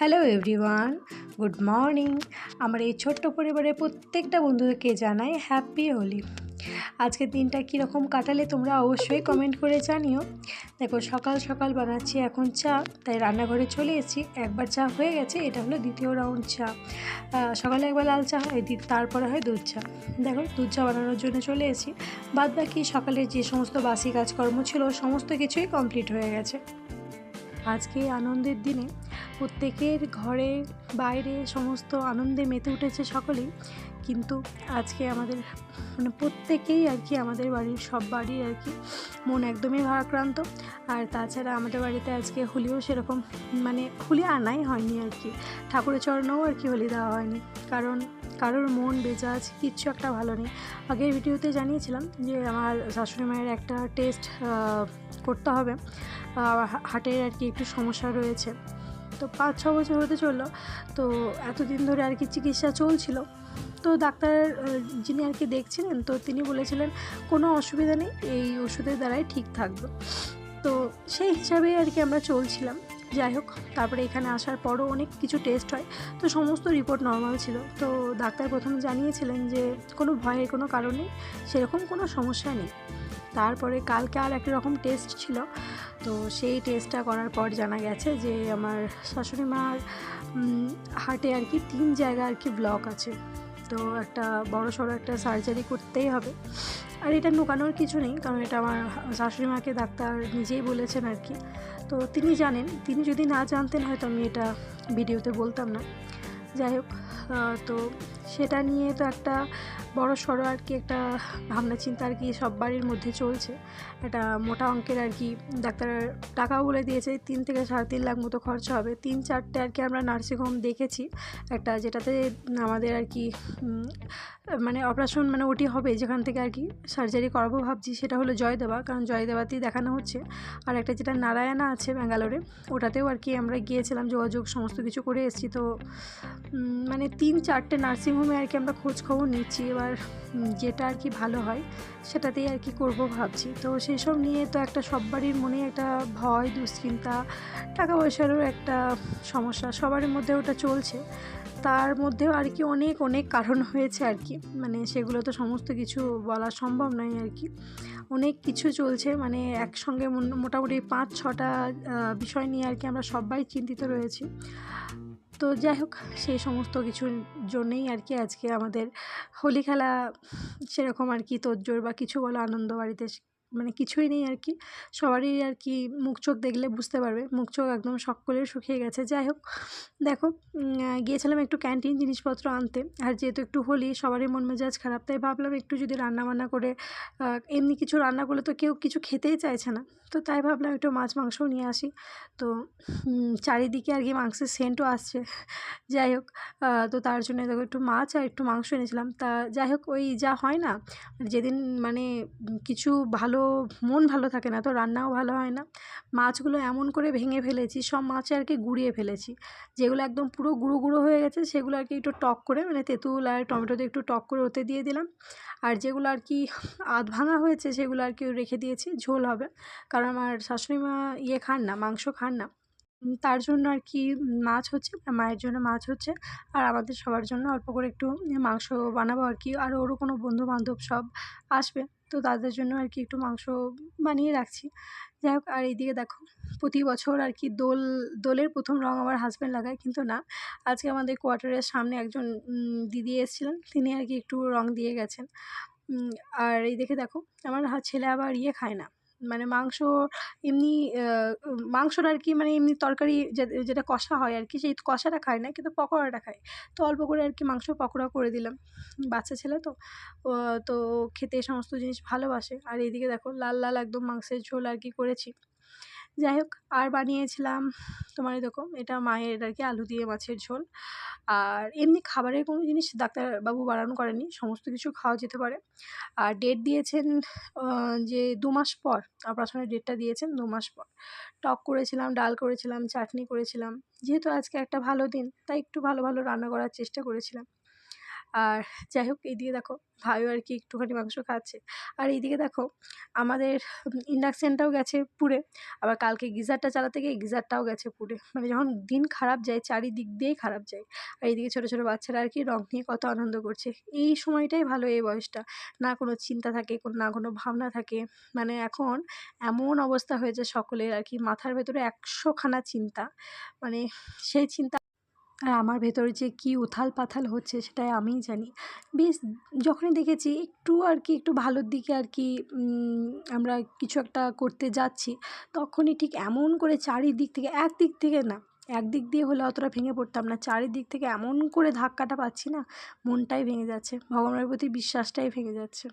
Hello everyone good morning আমার এই ছোট্ট পরিবারের প্রত্যেকটা বন্ধুকে জানাই হ্যাপি হোলি আজকের দিনটা কীরকম কাটালে তোমরা অবশ্যই কমেন্ট করে জানিও। দেখো, সকাল সকাল বানাচ্ছি এখন চা, তাই রান্নাঘরে চলে এসেছি। একবার চা হয়ে গেছে, এটা হলো দ্বিতীয় রাউন্ড চা। সকালে একবার লাল চা হয় তারপরে হয় দুধ চা। দেখো, দুধ চা বানানোর জন্য চলে এসেছি। বাদ বাকি সকালে যে সমস্ত বাসি কাজকর্ম ছিল, সমস্ত কিছুই কমপ্লিট হয়ে গেছে। আজকে আনন্দের দিনে প্রত্যেকের ঘরে, বাইরে সমস্ত আনন্দে মেতে উঠেছে সকলেই। কিন্তু আজকে আমাদের মানে প্রত্যেকেই আর কি আমাদের বাড়ির সব বাড়ির আর কি মন একদমই ভারাক্রান্ত। আর তাছাড়া আমাদের বাড়িতে আজকে হোলিও সেরকম মানে হোলি আনাই হয়নি আর কি। ঠাকুরের চরণেও আর কি হোলি দেওয়া হয়নি। কারণ কারোর মন বেজাজ, কিচ্ছু একটা ভালো নেই। আগের ভিডিওতে জানিয়েছিলাম যে আমার শাশুড়ি মায়ের একটা টেস্ট করতে হবে। হার্টের আর কি একটু সমস্যা রয়েছে। তো পাঁচ, ছ বছর হতে চলল। তো এতদিন ধরে আর কি চিকিৎসা চলছিল। তো ডাক্তার যিনি আর কি দেখছিলেন, তো তিনি বলেছিলেন, কোনো অসুবিধা নেই, এই ওষুধের দ্বারাই ঠিক থাকবে। তো সেই হিসাবেই আর কি আমরা চলছিলাম। যাই হোক, তারপরে এখানে আসার পরও অনেক কিছু টেস্ট হয়। তো সমস্ত রিপোর্ট নর্মাল ছিল। তো ডাক্তার প্রথমে জানিয়েছিলেন যে, কোনো ভয়ের কোনো কারণে সেরকম কোনো সমস্যা নেই। তারপরে কালকে আর একটা রকম টেস্ট ছিল। তো সেই টেস্টটা করার পর জানা গেছে যে, আমার শাশুড়ি মার হার্টে আর কি তিন জায়গা আর কি ব্লক আছে। তো একটা বড় সড়ো একটা সার্জারি করতেই হবে। আর এটা লুকানোর কিছু নেই, কারণ এটা আমার শাশুড়ি মাকে ডাক্তার নিজেই বলেছেন আর কি। তো তিনি জানেন, তিনি যদি না জানতেন হয়তো আমি এটা ভিডিওতে বলতাম না। যাই হোক তো সেটা নিয়ে তো একটা বড় সড়ো আর কি একটা ভাবনা চিন্তা আর কি সব বাড়ির মধ্যে চলছে। একটা মোটা অঙ্কের আর কি ডাক্তার টাকাও বলে দিয়েছে, তিন থেকে সাড়ে তিন লাখ মতো খরচা হবে। তিন চারটে আর কি আমরা নার্সিংহোম দেখেছি। একটা যেটাতে আমাদের আর কি মানে অপারেশন মানে ওটি হবে, যেখান থেকে আর কি সার্জারি করাবো ভাবছি, সেটা হলো জয়দেবা। কারণ জয়দেবাতেই দেখানো হচ্ছে। আর একটা যেটা নারায়ণা আছে ব্যাঙ্গালোরে, ওটাতেও আর কি আমরা গিয়েছিলাম, যোগাযোগ সমস্ত কিছু করে এসেছি। তো মানে তিন চারটে নার্সিংহোমে আর কি আমরা খোঁজ খবর নিচ্ছি এবার যেটা আর কি ভালো হয়, সেটাতেই আর কি করব ভাবছি। তো সেই সব নিয়ে তো একটা সব বাড়ির মনে একটা ভয়, দুশ্চিন্তা টাকা পয়সারও একটা সমস্যা সবার মধ্যে ওটা চলছে। তার মধ্যেও আর কি অনেক অনেক কারণ হয়েছে আর কি। মানে সেগুলো তো সমস্ত কিছু বলা সম্ভব নয় আর কি। অনেক কিছু চলছে মানে একসঙ্গে মোটামুটি পাঁচ, ছটা বিষয় নিয়ে আর কি আমরা সবাই চিন্তিত রয়েছি। তো যাই হোক, সেই সমস্ত কিছুর জন্যেই আর কি আজকে আমাদের হোলি খেলা, সেরকম আর কি তোড়জোড় বা কিছু বলো আনন্দ বাড়িতে মানে কিছুই নেই আর কি। সবারই আর কি মুখ চোখ দেখলে বুঝতে পারবে। মুখ চোখ একদম সকলের শুকিয়ে গেছে। যাই হোক, দেখো গিয়েছিলাম একটু ক্যান্টিন জিনিসপত্র আনতে। আর যেহেতু একটু হোলি, সবারই মন মেজাজ খারাপ, তাই ভাবলাম একটু যদি রান্না বান্না করে এমনি কিছু রান্না করলে তো কেউ কিছু খেতেই চাইছে না। তো তাই ভাবলাম একটু মাছ মাংসও নিয়ে আসি। তো চারিদিকে আর কি মাংসের সেন্টও আসছে। যাই হোক তো তার জন্য দেখো একটু মাছ আর একটু মাংস এনেছিলাম। তা যাই হোক, ওই যা হয় না যেদিন মানে কিছু ভালো মন ভালো থাকে না, তো রান্নাও ভালো হয় না। মাছগুলো এমন করে ভেঙে ফেলেছি, সব মাছে আর কি গুঁড়িয়ে ফেলেছি। যেগুলো একদম পুরো গুঁড়ো গুঁড়ো হয়ে গেছে, সেগুলো আর কি একটু টক করে মানে তেঁতুল আর টমেটো দিয়ে একটু টক করে ওতে দিয়ে দিলাম। আর যেগুলো আর কি আধ ভাঙা হয়েছে, সেগুলো আর কি রেখে দিয়েছি, ঝোল হবে। কারণ আমার শাশুড়ি মা ইয়ে খান না, মাংস খান না। তার জন্য আর কি মাছ হচ্ছে মায়ের জন্য মাছ হচ্ছে। আর আমাদের সবার জন্য অল্প করে একটু মাংস বানাবো আর কি আর ওরও কোনো বন্ধু বান্ধব সব আসবে। তো তাদের জন্য আর কি একটু মাংস বানিয়ে রাখছি। যাই হোক, আর এইদিকে দেখো, প্রতি বছর আর কি দোল, দোলের প্রথম রং আমার হাজব্যান্ড লাগায়, কিন্তু না। আজকে আমাদের কোয়ার্টারের সামনে একজন দিদি এসেছিলেন, তিনি আর কি একটু রং দিয়ে গেছেন। আর এই দেখে দেখো, আমার ছেলে আবার ইয়ে খায় না। মানে মাংস এমনি মাংসটা আর কি মানে এমনি তরকারি যেটা কষা হয় আর কি, সেই কষাটা খায় না, কিন্তু পকোড়াটা খায়। তো অল্প করে আর কি মাংস পকোড়া করে দিলাম, বাচ্চা ছেলে তো। তো খেতে সমস্ত জিনিস ভালোবাসে। আর এইদিকে দেখো লাল লাল একদম মাংসের ঝোল আর কি করেছি। যাই হোক, আর বানিয়েছিলাম তোমার দেখো, এটা মায়ের আর কি আলু দিয়ে মাছের ঝোল। আর এমনি খাবারের কোনো জিনিস ডাক্তারবাবু বারণ করেনি সমস্ত কিছু খাওয়া যেতে পারে। আর ডেট দিয়েছেন যে দু মাস পর অপারেশনের ডেটটা দিয়েছেন দু মাস পর। টক করেছিলাম, ডাল করেছিলাম, চাটনি করেছিলাম। যেহেতু আজকে একটা ভালো দিন, তাই একটু ভালো ভালো রান্না করার চেষ্টা করেছিলাম। আর যাই হোক এইদিকে দেখো ভাইও আর কি একটুখানি মাংস খাচ্ছে। আর এইদিকে দেখো, আমাদের ইন্ডাকশানটাও গেছে পুড়ে আবার কালকে গিজারটা চালাতে গিয়ে গিজারটাও গেছে পুড়ে মানে যখন দিন খারাপ যায়, চারিদিক দিয়েই খারাপ যায়। আর এইদিকে ছোটো ছোটো বাচ্চারা আর কি রং নিয়ে কত আনন্দ করছে। এই সময়টাই ভালো এই বয়সটা। না কোনো চিন্তা থাকে না কোনো ভাবনা থাকে। মানে এখন এমন অবস্থা হয়েছে সকলের আর কি, মাথার ভেতরে একশোখানা চিন্তা। মানে সেই চিন্তা আর আমার ভেতরে যে কী উথাল পাথাল হচ্ছে সেটাই আমিই জানি। বেশ, যখনই দেখেছি একটু আর কি, একটু ভালোর দিকে আর কি আমরা কিছু একটা করতে যাচ্ছি, তখনই ঠিক এমন করে চারিদিক থেকে, একদিক থেকে না, একদিক দিয়ে হলে অতটা ভেঙে পড়তাম না, চারিদিক থেকে এমন করে ধাক্কাটা পাচ্ছি না, মনটাই ভেঙে যাচ্ছে, ভগবানের প্রতি বিশ্বাসটাই ভেঙে যাচ্ছে।